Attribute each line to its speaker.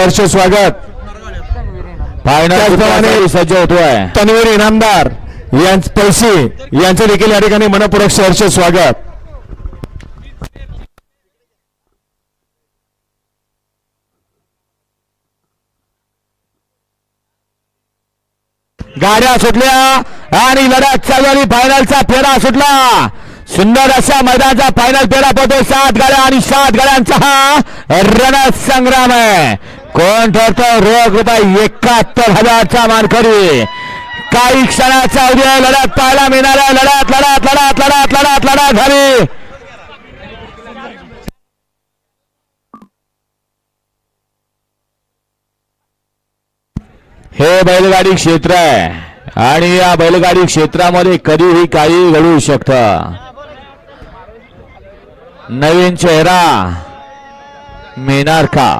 Speaker 1: सहर्ष स्वागत.
Speaker 2: फायनल सज्ज होतोय?
Speaker 1: तन्वीर इनामदार यांच पैसे यांचं देखील या ठिकाणी मनपूर्वक सहर्ष स्वागत.
Speaker 2: गाड्या सुटल्या आणि लढत चालू फायनलचा फेरा सुटला. सुंदर अशा मैदानाचा फायनल फेरा पडतो सात गाड्या आणि सात गाड्यांचा हा रणत संग्राम आहे. कोण ठरतो रोख रुपये एकाहत्तर हजारचा मानकरी? काही क्षणाचा उद्या लढत पाहायला मिळणार आहे लढत लढत लढत लढत लढत लढत झाली हे बैलगाडी क्षेत्र आहे आणि या बैलगाडी क्षेत्रामध्ये कधीही काही घडू शकत. नवीन चेहरा मिळणार का?